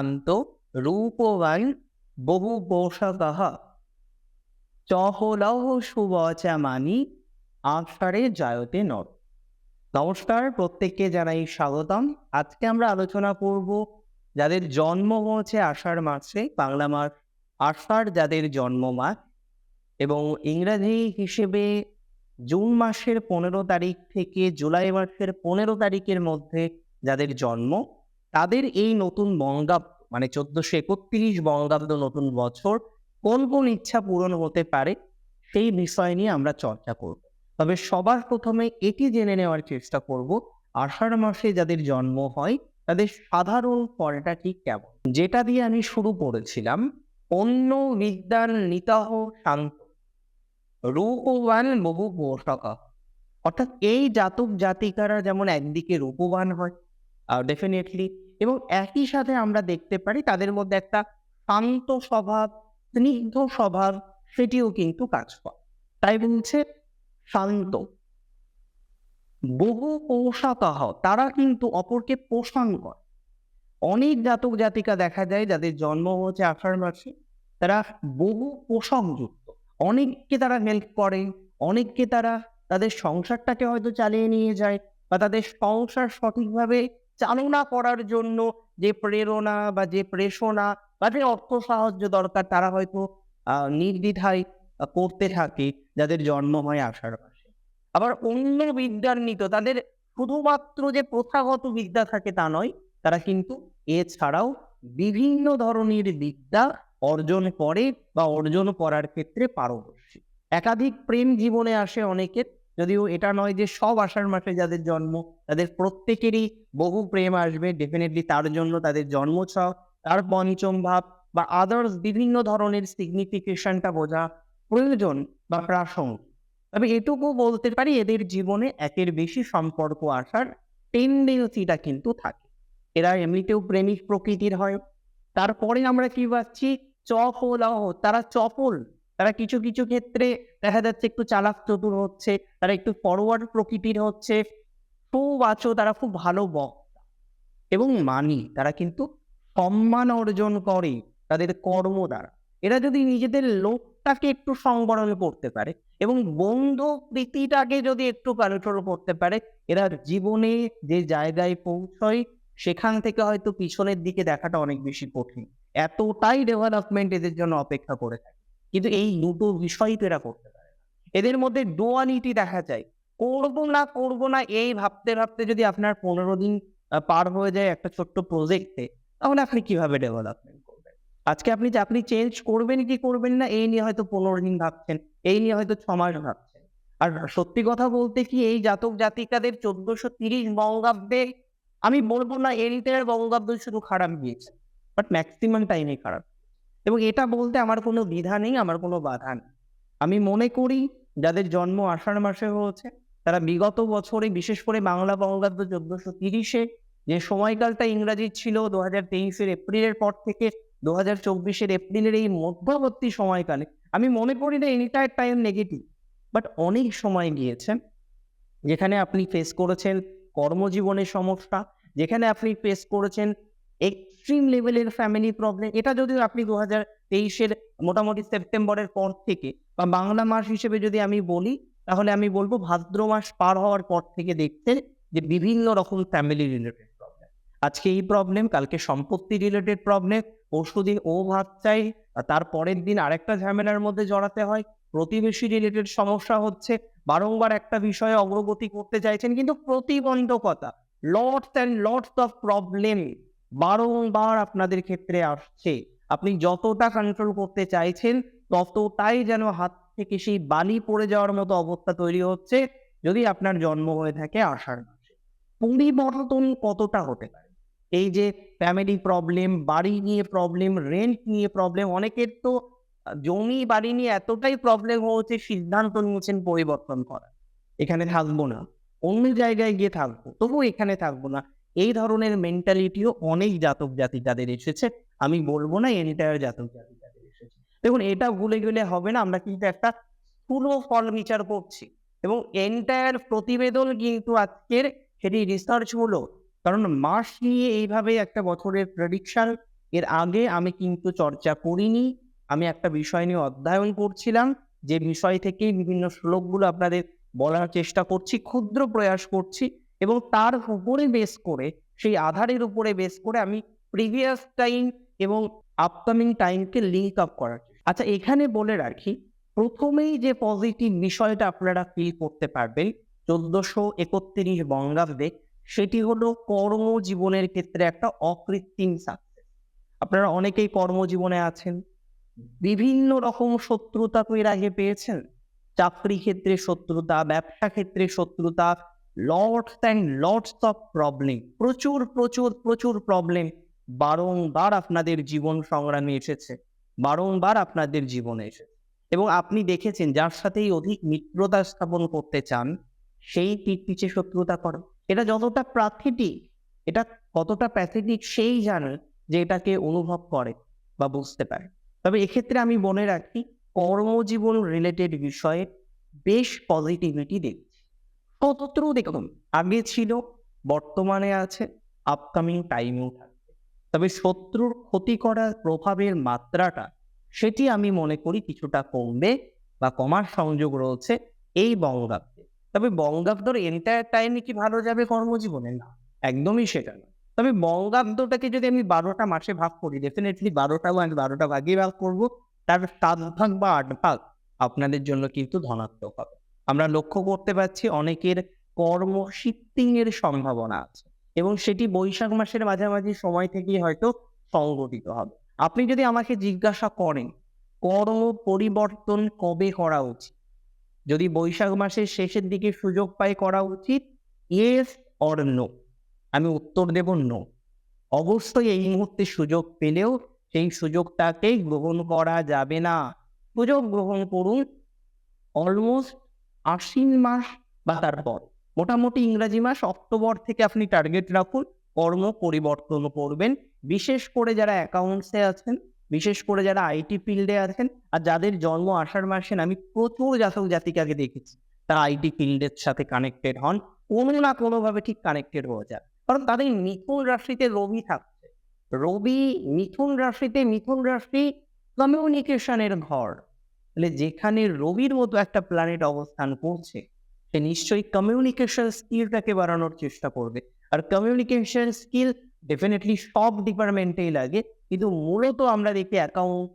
শান্ত রূপবান বহু পোষকহ চহলহ সুবচামানি আষাঢ়ে জায়তে নর নমস্কার, প্রত্যেককে জানাই স্বাগতম। আজকে আমরা আলোচনা করব যাদের জন্ম হয়েছে আষাঢ় মাসে, বাংলা মাস আষাঢ় যাদের জন্ম মাস এবং ইংরাজি হিসেবে জুন মাসের পনেরো তারিখ থেকে জুলাই মাসের পনেরো তারিখের মধ্যে যাদের জন্ম, তাদের এই নতুন বঙ্গাব্দ মানে চোদ্দশো একত্রিশ বঙ্গাব্দ নতুন বছর কোন কোন ইচ্ছা পূরণ হতে পারে সেই বিষয় নিয়ে আমরা চর্চা করব। তবে সবার প্রথমে এটি জেনে নেওয়ার চেষ্টা করব, আষাঢ় মাসে যাদের জন্ম হয় তাদের সাধারণ ফলটা ঠিক কেমন? যেটা দিয়ে আমি শুরু করেছিলাম অন্য বিদ্যার নিতাহ শান্ত, রূপবান বহু পোষকা। অর্থাৎ এই জাতক জাতিকারা যেমন একদিকে রূপবান হয় ডেফিনেটলি এবং একই সাথে আমরা দেখতে পারি তাদের মধ্যে একটা শান্ত স্বভাব, স্নিগ্ধ স্বভাব, সেটিও কিন্তু কাজ করে। তাই বলছে শান্ত। বহু পোষাকাহ, তারা কিন্তু অপরকে পোষণ করে। অনেক জাতক জাতিকা দেখা যায় যাদের জন্ম হচ্ছে আষাঢ় মাসে, তারা বহু পোষকযুক্ত অনেককে তারা হেল্প করে, অনেককে তারা তাদের সংসারটাকে হয়তো চালিয়ে নিয়ে যায় বা তাদের সংসার সঠিকভাবে চালনা করার জন্য যে প্রেরণা বা যে প্রেষণা বা যে অর্থ সাহায্য দরকার, তারা হয়তো নির্দ্বিধায় করতে থাকে যাদের জন্ম হয় আষাঢ় মাসে আবার অন্য বিদ্যান্বিত তাদের শুধুমাত্র যে প্রথাগত বিদ্যা থাকে তা নয়, তারা কিন্তু এছাড়াও বিভিন্ন ধরনের বিদ্যা অর্জন করে বা অর্জন করার ক্ষেত্রে পারদর্শী। একাধিক প্রেম জীবনে আসে অনেকের যদিও এটা নয় যে সব আষাঢ় মাসে যাদের জন্ম, তাদের প্রত্যেকেরই বহু প্রেম আসবে ডেফিনেটলি তার জন্য তাদের জন্ম ছক তার পঞ্চম ভাব বা আদার্স বিভিন্ন ধরনের সিগনিফিকেশনটা বোঝা প্রয়োজন বা প্রাসঙ্গিক তবে এটুকু বলতে পারি, এদের জীবনে একের বেশি সম্পর্ক আসার টেন্ডেন্সিটা কিন্তু থাকে। এরা এমনিতেও প্রেমিক প্রকৃতির হয়। তারপরে আমরা কি পাচ্ছি? চপলাহ তারা চপল তারা কিছু কিছু ক্ষেত্রে দেখা যাচ্ছে একটু চালাক চতুর হচ্ছে, তারা একটু ফরওয়ার্ড প্রকৃতির হচ্ছে। আছো, তারা খুব ভালো বক্তা এবং মানি, তারা কিন্তু সম্মান অর্জন করে তাদের কর্ম দ্বারা। এরা যদি নিজেদের লোকটাকে একটু সংবরণ করতে পারে এবং বন্ধু প্রীতিটাকে যদি একটু কন্ট্রোল করতে পারে, এরা জীবনে যে জায়গায় পৌঁছয়, সেখান থেকে হয়তো পিছনের দিকে দেখাটা অনেক বেশি কঠিন। এতটাই ডেভেলপমেন্ট এদের জন্য অপেক্ষা করে থাকে। কিন্তু এই দুটো বিষয় তো এরা করতে পারে এদের মধ্যে ডোয়ালিটি দেখা যায়। করব না করব না, এই ভাবতে ভাবতে যদি আপনার পনেরো দিন পার হয়ে যায় একটা ছোট্ট প্রজেক্টে তাহলে আপনি কীভাবে ডেভেলপমেন্ট করবেন? আজকে আপনি আপনি চেঞ্জ করবেন কি করবেন না, এই নিয়ে হয়তো পনেরো দিন ভাবছেন, এই নিয়ে হয়তো ছ মাস ভাবছেন। আর সত্যি কথা বলতে কি, এই জাতক জাতিকাদের চোদ্দশো তিরিশ বঙ্গাব্দে, আমি বলব না এরিটের বঙ্গাব্দ শুধু খারাপ গিয়েছে বাট ম্যাক্সিমাম টাইমে খারাপ। এবং এটা বলতে আমার কোনো দ্বিধা নেই, আমার কোনো বাধা নেই। আমি মনে করি যাদের জন্ম আষাঢ় মাসে হয়েছে, তারা বিগত বছরে, বিশেষ করে বাংলা বঙ্গাব্দ চোদ্দশো তিরিশে যে সময়কালটা ইংরাজির ছিল দু হাজার তেইশের এপ্রিলের পর থেকে দু হাজার চব্বিশের এপ্রিলের এই মধ্যবর্তী সময়কালে, আমি মনে করি না এনিটার টাইম নেগেটিভ বাট অনেক সময় গিয়েছে যেখানে আপনি ফেস করেছেন কর্মজীবনের সমস্যা, যেখানে আপনি ফেস করেছেন এক্সট্রিম লেভেলের ফ্যামিলি প্রবলেম এটা যদিও আপনি দু হাজার তেইশের মোটামুটি সেপ্টেম্বরের পর থেকে বা বাংলা মাস হিসেবে যদি আমি বলি, তাহলে আমি বলব ভাদ্র মাস পার হওয়ার পর থেকে দেখতে যে বিভিন্ন রকম ফ্যামিলি রিলেটেড প্রবলেম আজকে এই প্রবলেম কালকে সম্পত্তি রিলেটেড প্রবলেম পরশুদিন ও ভাত চাই তার পরের দিন আরেকটা ঝামেলার মধ্যে জড়াতে হয়, প্রতিবেশী রিলেটেড সমস্যা হচ্ছে, বারংবার একটা বিষয়ে অগ্রগতি করতে চাইছেন, কিন্তু প্রতিবন্ধকতা lots and lots of problem বারংবার আপনাদের ক্ষেত্রে আসছে। আপনি যতটা কন্ট্রোল করতে চাইছেন, ততটাই যেন হাত থেকে সেই বালি পড়ে যাওয়ার মতো অবস্থা তৈরি হচ্ছে, যদি আপনার জন্ম হয়ে থাকে মাসে। পরিবর্তন কতটা হতে পারে? এই যে ফ্যামিলি প্রবলেম বাড়ি নিয়ে প্রবলেম রেন্ট নিয়ে প্রবলেম অনেকের তো জমি, বাড়ি নিয়ে এতটাই প্রবলেম হচ্ছে, সিদ্ধান্ত নিয়েছেন পরিবর্তন করা এখানে থাকব না। অন্য জায়গায় গিয়ে থাকব তবু এখানে থাকব না। এই ধরনের মেন্টালিটিও অনেক জাতক জাতিকাদের এসেছে। আমি বলব না এনিটায়ার জাতক জাতিকাদের এসেছে। দেখুন, এটা ভুলে গেলে হবে না, আমরা কিন্তু একটা পুরো ফল বিচার করছি। এবং এন্টায়ার প্রতিবেদন কিন্তু আজকের সেটি রিসার্চ হলো। কারণ মাস নিয়ে এইভাবে একটা বছরের প্রেডিকশন এর আগে আমি কিন্তু চর্চা করিনি। আমি একটা বিষয় নিয়ে অধ্যয়ন করছিলাম, যে বিষয় থেকেই বিভিন্ন শ্লোকগুলো আপনাদের বলার চেষ্টা করছি, ক্ষুদ্র প্রয়াস করছি। এবং তার উপরে বেস করে, সেই আধারের উপরে বেস করে আমি প্রিভিয়াস টাইম এবং আপকামিং টাইমকে লিঙ্ক আপ করার আচ্ছা এখানে বলে রাখি, প্রথমেই যে পজিটিভ বিষয়টা আপনারা ফিল করতে পারবেন, চোদ্দশো একত্রিশ বঙ্গাব্দে, সেটি হলো কর্মজীবনের ক্ষেত্রে একটা অকৃত্রিম সাকসেস আপনারা অনেকেই কর্মজীবনে আছেন। বিভিন্ন রকম শত্রুতা তো এর আগে পেয়েছেন। চাকরি ক্ষেত্রে শত্রুতা, ব্যবসা ক্ষেত্রে শত্রুতা lots and lots of problem প্রচুর প্রচুর প্রচুর প্রবলেম বারংবার আপনাদের জীবন সংগ্রামে এসেছে। বারংবার আপনাদের জীবনে এসেছে। এবং আপনি দেখেছেন, যার সাথেই অধিক মিত্রতা স্থাপন করতে চান, সেই পিঠ পিছে শত্রুতা করেন এটা যতটা প্রাকৃতিক, এটা কতটা প্যাথেটিক সেই জানে যে এটাকে অনুভব করে বা বুঝতে পারে। তবে এক্ষেত্রে আমি মনে রাখি, কর্মজীবন রিলেটেড বিষয়ে বেশ পজিটিভিটি দেখছি দেখুন, আগে ছিল, বর্তমানে আছে আপকামিং টাইমেও থাকবে। তবে শত্রুর ক্ষতি করার প্রভাবের মাত্রাটা, সেটি আমি মনে করি কিছুটা কমবে বা কমার সংযোগ রয়েছে এই বঙ্গাব্দে। তবে বঙ্গাব্দর এন্টায়ার টাইমে কি ভালো যাবে কর্মজীবনে? না, একদমই সেটা না। তবে বঙ্গাব্দটাকে যদি আমি বারোটা মাসে ভাগ করি ডেফিনেটলি বারোটা বা বারোটা ভাগে ভাগ করব, তার সাত ভাগ বা আট ভাগ আপনাদের জন্য কিন্তু ধনাত্মক হবে। আমরা লক্ষ্য করতে পারছি অনেকের কর্ম শিফটিং এর সম্ভাবনা আছে এবং সেটি বৈশাখ মাসের মাঝামাঝি সময় থেকেই হয়তো সংগঠিত হবে। আপনি যদি আমাকে জিজ্ঞাসা করেন, কর্ম পরিবর্তন কবে করা উচিত? যদি বৈশাখ মাসের শেষের দিকে সুযোগ পাই করা উচিত ইয়েস অর নো আমি উত্তর দেব নো অবশ্যই এই মুহূর্তে সুযোগ পেলেও সেই সুযোগটাকে গ্রহণ করা যাবে না। সুযোগ গ্রহণ করুন। অলমোস্ট আশ্বিন মাস বা তারপর। মোটামুটি ইংরাজি মাস অক্টোবর থেকে আপনি টার্গেট রাখুন, কর্ম পরিবর্তন করবেন। বিশেষ করে যারা অ্যাকাউন্টসে আছেন, বিশেষ করে যারা আইটি ফিল্ডে আছেন, আর যাদের জন্ম আষাঢ় মাসে আমি প্রচুর জাতক জাতিকাকে দেখেছি। তারা আইটি ফিল্ডের সাথে কানেক্টেড হন, কোনো না কোনোভাবে ঠিক কানেক্টেড হয়ে যায় কারণ তাদের মিথুন রাশিতে রবি থাকছে। রবি, মিথুন রাশিতে, মিথুন রাশি কমিউনিকেশনের ঘর। তাহলে যেখানে রবির মতো একটা প্ল্যানেট অবস্থান করছে, সে নিশ্চয়ই কমিউনিকেশন স্কিলটাকে বাড়ানোর চেষ্টা করবে। আর কমিউনিকেশন স্কিল ডেফিনেটলি সব ডিপার্টমেন্টেই লাগে, কিন্তু মূলত আমরা দেখি অ্যাকাউন্ট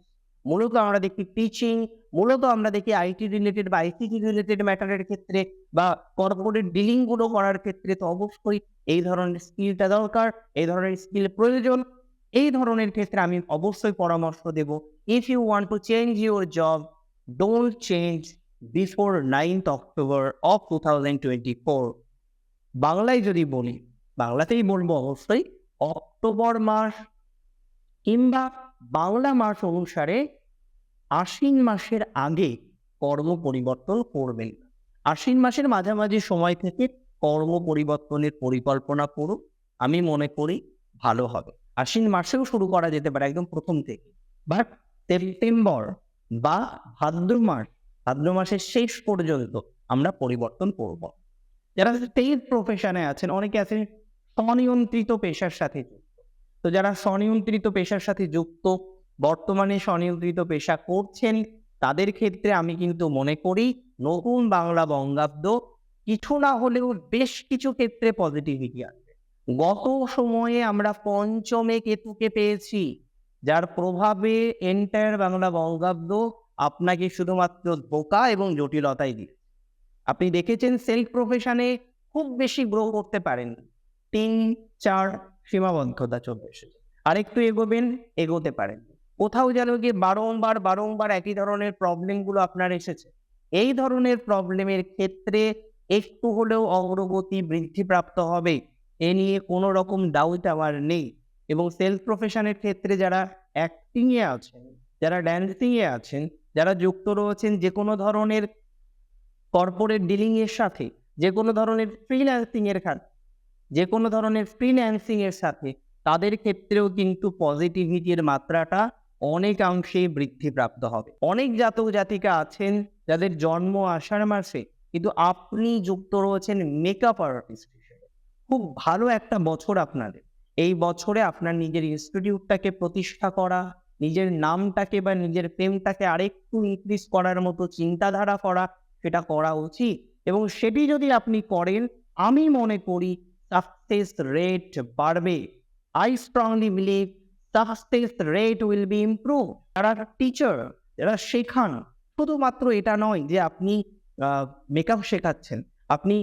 মূলত আমরা দেখি টিচিং মূলত আমরা দেখি আইটি রিলেটেড বা আইসিটি রিলেটেড ম্যাটারের ক্ষেত্রে বা কর্পোরেট ডিলিংগুলো করার ক্ষেত্রে তো অবশ্যই এই ধরনের স্কিলটা দরকার, এই ধরনের স্কিল প্রয়োজন। এই ধরনের ক্ষেত্রে আমি অবশ্যই পরামর্শ দেব। If you want to change your job don't change before ninth October of two thousand twenty four বাংলায় যদি বলি, বাংলাতেই বলব অবশ্যই, অক্টোবর মাস কিংবা বাংলা মাস অনুসারে আশ্বিন মাসের আগে কর্ম পরিবর্তন করবেন। আশ্বিন মাসের মাঝামাঝি সময় থেকে কর্ম পরিবর্তনের পরিকল্পনা করুন, আমি মনে করি ভালো হবে। আশ্বিন মাসেও শুরু করা যেতে পারে একদম প্রথম থেকে। বাট সেপ্টেম্বর বা ভাদ্র মাস, ভাদ্র মাসের শেষ পর্যন্ত আমরা পরিবর্তন করব। যারা স্টেজ প্রফেশনে আছেন, অনেকে আছেন স্বনিয়ন্ত্রিত পেশার সাথে যুক্ত। তো যারা স্বনিয়ন্ত্রিত পেশার সাথে যুক্ত, বর্তমানে স্বনিয়ন্ত্রিত পেশা করছেন, তাদের ক্ষেত্রে আমি কিন্তু মনে করি নতুন বাংলা বঙ্গাব্দ কিছু না হলেও বেশ কিছু ক্ষেত্রে পজিটিভিটি আসবে। গত সময়ে আমরা পঞ্চমে কেতুকে পেয়েছি। যার প্রভাবে এন্টায়ার বাংলা বঙ্গাব্দ আপনাকে শুধুমাত্র ধোকা এবং জটিলতাই দিয়ে আপনি দেখেছেন সেলফ প্রফেশনে খুব বেশি গ্রো করতে পারেন। তিন, চার সীমাবদ্ধতা চলে আরেকটু এগোবেন, এগোতে পারেন। কোথাও যেন গিয়ে বারংবার বারংবার একই ধরনের প্রবলেমগুলো আপনার এসেছে। এই ধরনের প্রবলেমের ক্ষেত্রে একটু হলেও অগ্রগতি বৃদ্ধিপ্রাপ্ত হবে। এ নিয়ে কোনো রকম ডাউট আমার নেই। এবং সেলফ প্রফেশনের ক্ষেত্রে যারা অ্যাক্টিংয়ে আছেন, যারা ড্যান্সিংয়ে আছেন, যারা যুক্ত রয়েছেন যে কোনো ধরনের কর্পোরেট ডিলিংয়ের সাথে যে কোনো ধরনের ফ্রিল্যান্সিং এর যে কোনো ধরনের ফ্রিল্যান্সিং এর সাথে, তাদের ক্ষেত্রেও কিন্তু পজিটিভিটির মাত্রাটা অনেকাংশে বৃদ্ধিপ্রাপ্ত হবে। অনেক জাতক জাতিকা আছেন, যাদের জন্ম আষাঢ় মাসে, কিন্তু আপনি যুক্ত রয়েছেন মেকআপ আর্টিস্ট খুব ভালো একটা বছর আপনাদের। এই বছরে আপনার নিজের ইনস্টিটিউটটাকে প্রতিষ্ঠা করা, নিজের নামটাকে বা নিজের প্রেমটাকে আরেকটু ইনক্রিজ করার মতো চিন্তাধারা করা, সেটা করা উচিত। এবং সেটি যদি আপনি করেন, আমি মনে করি সাকসেস রেট বাড়বে। I strongly believe success rate will be improve যারা টিচার যারা শেখান, শুধুমাত্র এটা নয় যে আপনি মেকআপ শেখাচ্ছেন, আপনি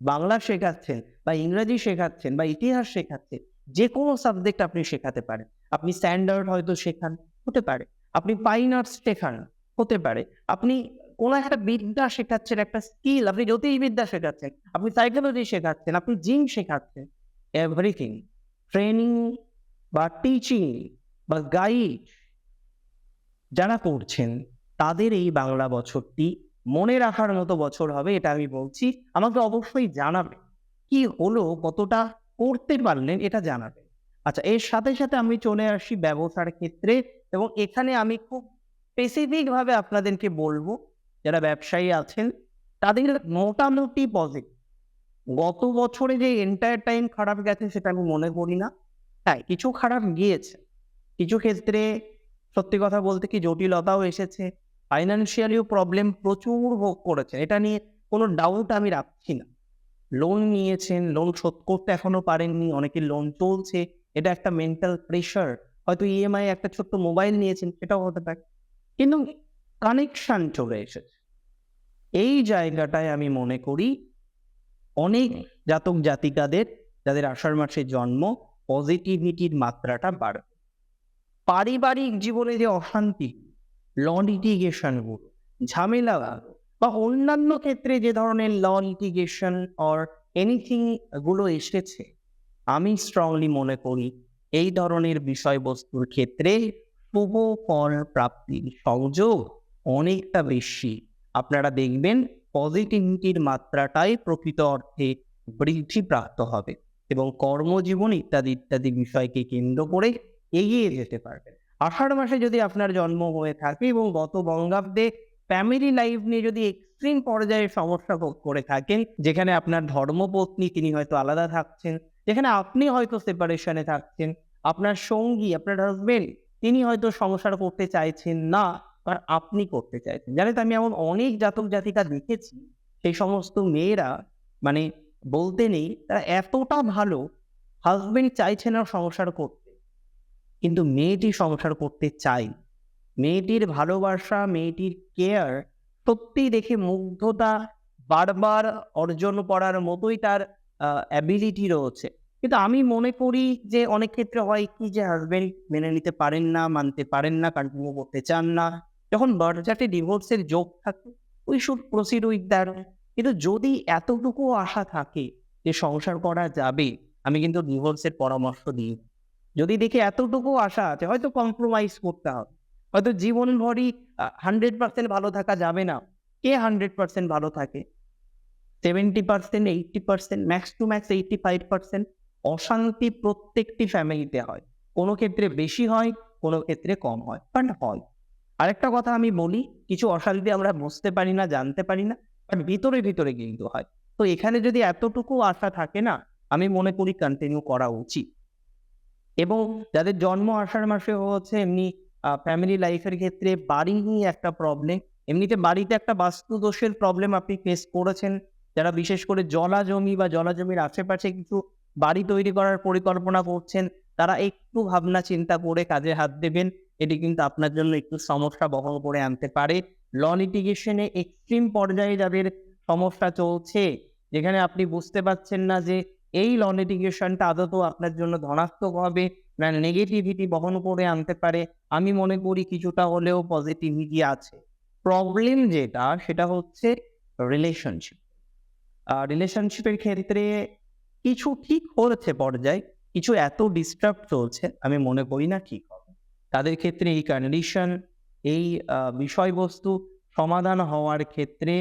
বাংলা শেখাচ্ছেন, বা ইংরেজি শেখাচ্ছেন, বা ইতিহাস শেখাচ্ছেন যে কোনো সাবজেক্ট আপনি শেখাতে পারেন। আপনি স্ট্যান্ডার্ড হয়তো শেখান, হতে পারে। আপনি ফাইন আর্টস শেখান, হতে পারে। আপনি কোন একটা বিদ্যা শেখাচ্ছেন, একটা স্কিল আপনি জ্যোতিষবিদ্যা শেখাচ্ছেন, আপনি সাইকোলজি শেখাচ্ছেন, আপনি জিম শেখাচ্ছেন এভরিথিং ট্রেনিং বা টিচিং বা গাইড যারা করছেন, তাদের এই বাংলা বছরটি মনে রাখার মতো বছর হবে, এটা আমি বলছি। আমাকে অবশ্যই জানাবে। কি হলো, কতটা করতে পারলেন, এটা জানাবে আচ্ছা এর সাথে সাথে আমি চলে আসি ব্যবসার ক্ষেত্রে এবং এখানে আমি খুব স্পেসিফিক ভাবে আপনাদেরকে বলব, যারা ব্যবসায়ী আছেন, তাদের মোটামুটি পজিটিভ গত বছরে যে এন্টায়ার টাইম খারাপ গেছে সেটা আমি মনে করি না। হ্যাঁ কিছু খারাপ গিয়েছে। কিছু ক্ষেত্রে সত্যি কথা বলতে কি জটিলতাও এসেছে। ফাইন্যান্সিয়ালিও প্রবলেম প্রচুর ভোগ করেছে। এটা নিয়ে কোনো ডাউট আমি রাখছি না। লোন নিয়েছেন লোন শোধ করতে এখনও পারেননি অনেকে লোন চলছে এটা একটা মেন্টাল প্রেশার হয়তো ইএমআই একটা ছোট্ট মোবাইল নিয়েছেন সেটাও হতে পারে। কিন্তু কানেকশন চলে এসেছে। এই জায়গাটায় আমি মনে করি অনেক জাতক জাতিকাদের যাদের আষাঢ় মাসে জন্ম পজিটিভিটির মাত্রাটা বাড়বে। পারিবারিক জীবনে যে অশান্তি ল লিটিগেশনগুলো ঝামেলা বা অন্যান্য ক্ষেত্রে যে ধরনের ল লিটিগেশন অর এনিথিংগুলো এসেছে, আমি স্ট্রংলি মনে করি এই ধরনের বিষয়বস্তুর ক্ষেত্রে শুভ ফল প্রাপ্তির সংযোগ অনেকটা বেশি। আপনারা দেখবেন পজিটিভিটির মাত্রাটাই প্রকৃত অর্থে বৃদ্ধি প্রাপ্ত হবে এবং কর্মজীবন ইত্যাদি ইত্যাদি বিষয়কে কেন্দ্র করে এগিয়ে যেতে পারবেন। আষাঢ় মাসে যদি আপনার জন্ম হয়ে থাকে এবং গত বঙ্গাব্দে ফ্যামিলি লাইফ নিয়ে যদি এক্সট্রিম পর্যায়ে সমস্যা ভোগ করে থাকেন, যেখানে আপনার ধর্মপত্নী তিনি হয়তো আলাদা থাকছেন, যেখানে আপনি হয়তো সেপারেশনে থাকছেন, আপনার সঙ্গী, আপনার হাজবেন্ড তিনি হয়তো সংসার করতে চাইছেন না আর আপনি করতে চাইছেন। জানেন তো আমি এমন অনেক জাতক জাতিকা দেখেছি, সেই সমস্ত মেয়েরা মানে বলতে নেই, তারা এতটা ভালো হাজবেন্ড চাইছে না সংসার করতে কিন্তু মেয়েটি সংসার করতে চাই মেয়েটির ভালোবাসা, মেয়েটির কেয়ার সত্যি দেখে মুগ্ধতা বারবার অর্জন করার মতোই তার অ্যাবিলিটি রয়েছে। কিন্তু আমি মনে করি যে অনেক ক্ষেত্রে হয় কি যে হাজবেন্ড মেনে নিতে পারেন না, মানতে পারেন না কন্টিনিউ করতে চান না। যখন বার্জাটে ডিভোর্সের যোগ থাকে we should proceed with that কিন্তু যদি এতটুকু আশা থাকে যে সংসার করা যাবে, আমি কিন্তু ডিভোর্সের পরামর্শ দিই। যদি দেখি এতটুকু আশা আছে, হয়তো কম্প্রোমাইজ করতে হবে। হয়তো জীবন ভরই হান্ড্রেড পার্সেন্ট ভালো থাকা যাবে না। কে হান্ড্রেড পার্সেন্ট ভালো থাকে? Seventy percent eighty percent max to max eighty five percent অশান্তি প্রত্যেকটি ফ্যামিলিতে হয়। কোনো ক্ষেত্রে বেশি হয়, কোনো ক্ষেত্রে কম হয় বাট হয়। আরেকটা কথা আমি বলি, কিছু অশান্তি আমরা বুঝতে পারি না, জানতে পারি না বাট ভিতরে ভিতরে কিন্তু হয়। তো এখানে যদি এতটুকু আশা থাকে না, আমি মনে করি কন্টিনিউ করা উচিত। এবং যাদের জন্ম আষাঢ় মাসে হচ্ছে এমনি ফ্যামিলি লাইফের ক্ষেত্রে বাড়ি নিয়ে একটা প্রবলেম এমনিতে বাড়িতে একটা বাস্তু দোষের প্রবলেম আপনি ফেস করেছেন। যারা বিশেষ করে জলা জমি বা জলা জমির আশেপাশে কিছু বাড়ি তৈরি করার পরিকল্পনা করছেন, তারা একটু ভাবনা চিন্তা করে কাজে হাত দেবেন। এটি কিন্তু আপনার জন্য একটু সমস্যা বহন করে আনতে পারে। ল লিটিগেশনে এক্সট্রিম পর্যায়ে যাদের সমস্যা চলছে, যেখানে আপনি বুঝতে পারছেন না যে এই ল লিটিগেশনটা আদত আপনার জন্য ধনাত্মক হবে না নেগেটিভিটি বহন করে আনতে পারে? আমি মনে করি কিছুটা হলেও পজিটিভিটি আছে। প্রবলেম যেটা, সেটা হচ্ছে রিলেশনশিপ রিলেশনশিপের ক্ষেত্রে কিছু ঠিক হয়েছে পর্যায়ে, কিছু এত ডিস্টার্ব চলছে, আমি মনে করি না ঠিক হবে। তাদের ক্ষেত্রে এই কন্ডিশন এই বিষয়বস্তু সমাধান হওয়ার ক্ষেত্রে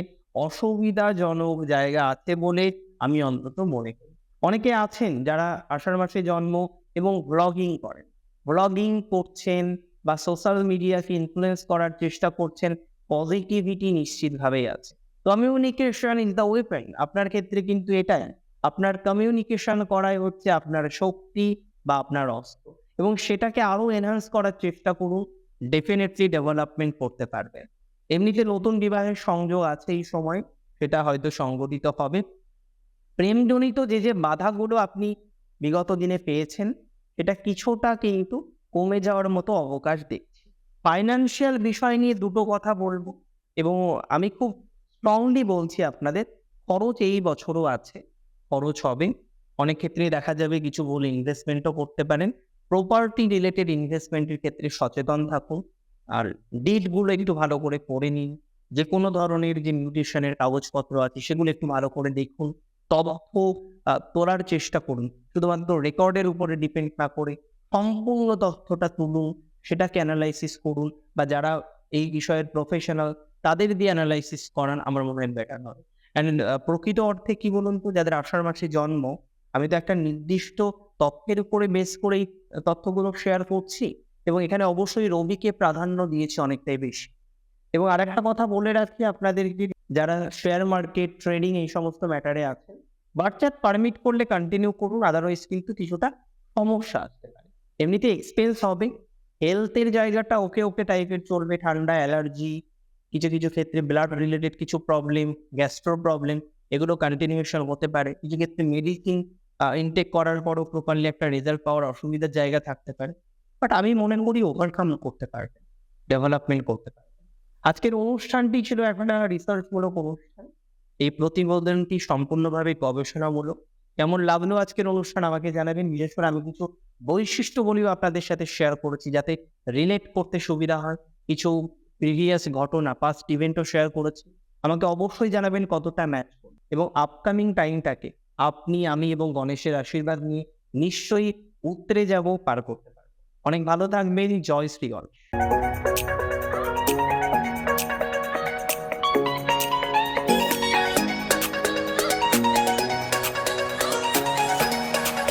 অসুবিধাজনক জায়গা আছে বলে আমি অন্তত মনে করি। অনেকে আছেন যারা আষাঢ় মাসে জন্ম এবং ব্লগিং করেন। ব্লগিং করছেন বা সোশ্যাল মিডিয়াকে ইনফ্লুয়েন্স করার চেষ্টা করছেন পজিটিভিটি নিশ্চিতভাবেই আছে। কমিউনিকেশন ইজ দ্য ওয়েপেন আপনার ক্ষেত্রে কিন্তু এটাই। আপনার কমিউনিকেশন করাই হচ্ছে আপনার শক্তি বা আপনার অস্ত্র। এবং সেটাকে আরও এনহান্স করার চেষ্টা করুন ডেফিনেটলি ডেভেলপমেন্ট করতে পারবেন। এমনিতে নতুন বিবাহের সংযোগ আছে এই সময়, সেটা হয়তো সংগঠিত হবে। প্রেমজনিত যে যে বাধাগুলো আপনি বিগত দিনে পেয়েছেন, এটা কিছুটা কিন্তু কমে যাওয়ার মতো অবকাশ দেখছি। ফাইন্যান্সিয়াল বিষয় নিয়ে দুটো কথা বলব এবং আমি খুব স্ট্রংলি বলছি আপনাদের, খরচ এই বছরও আছে, খরচ হবে। অনেক ক্ষেত্রেই দেখা যাবে কিছু ভুল ইনভেস্টমেন্টও করতে পারেন। প্রপার্টি রিলেটেড ইনভেস্টমেন্টের ক্ষেত্রে সচেতন থাকুন আর ডিটগুলো একটু ভালো করে পড়ে নিন। যে কোনো ধরনের যে মিউটেশনের কাগজপত্র আছে, সেগুলো একটু ভালো করে দেখুন। আহ, তোলার চেষ্টা করুন। শুধুমাত্র রেকর্ডের উপরে ডিপেন্ড না করে সম্পূর্ণ তথ্যটা তুলুন সেটাকে অ্যানালাইসিস করুন বা যারা এই বিষয়ের প্রফেশনাল তাদের দিয়ে অ্যানালাইসিস করান আমার মনে হয় বেটার হবে। অ্যান্ড প্রকৃত অর্থে কি বলুন তো যাদের আষাঢ় মাসে জন্ম আমি তো একটা নির্দিষ্ট তথ্যের উপরে বেস করেই তথ্যগুলো শেয়ার করছি এবং এখানে অবশ্যই রবিকে প্রাধান্য দিয়েছি অনেকটাই বেশি। এবং আরেকটা কথা বলে রাখি আপনাদেরকে যারা শেয়ার মার্কেট ট্রেডিং এই সমস্ত ম্যাটারে আছেন বাচ্চা পারমিট করলে কন্টিনিউ করুন আদারওয়াইজ কিন্তু কিছুটা সমস্যা আসতে পারে। এমনিতে এক্সপেন্স হবে হেলথের জায়গাটা ওকে ওকে টাইপের চলবে, ঠান্ডা অ্যালার্জি কিছু কিছু ক্ষেত্রে ব্লাড রিলেটেড কিছু প্রবলেম গ্যাস্ট্রো প্রবলেম এগুলো কন্টিনিউশন হতে পারে। কিছু ক্ষেত্রে মেডিসিন ইনটেক করার পরও প্রপারলি একটা রেজাল্ট পাওয়ার অসুবিধার জায়গা থাকতে পারে। বাট আমি মনে করি ওভারকাম করতে পারবে ডেভেলপমেন্ট করতে পারবে। আজকের অনুষ্ঠানটি ছিল একটা রিসার্চমূলক অনুষ্ঠান। এই প্রতিবেদনটি সম্পূর্ণভাবে গবেষণামূলক। কেমন লাগল আজকের অনুষ্ঠান আমাকে জানাবেন। বিশেষ করে আমি কিছু বৈশিষ্ট্য বৈশিষ্ট্যগুলিও আপনাদের সাথে শেয়ার করেছি যাতে রিলেট করতে সুবিধা হয়। কিছু প্রিভিয়াস ঘটনা পাস্ট ইভেন্টও শেয়ার করেছি। আমাকে অবশ্যই জানাবেন কতটা ম্যাচ এবং আপকামিং টাইমটাকে আপনি, আমি এবং গণেশের আশীর্বাদ নিয়ে নিশ্চয়ই উতরে যাব, পার করতে পারব। অনেক ভালো থাকবেন। জয় শ্রী গণেশ।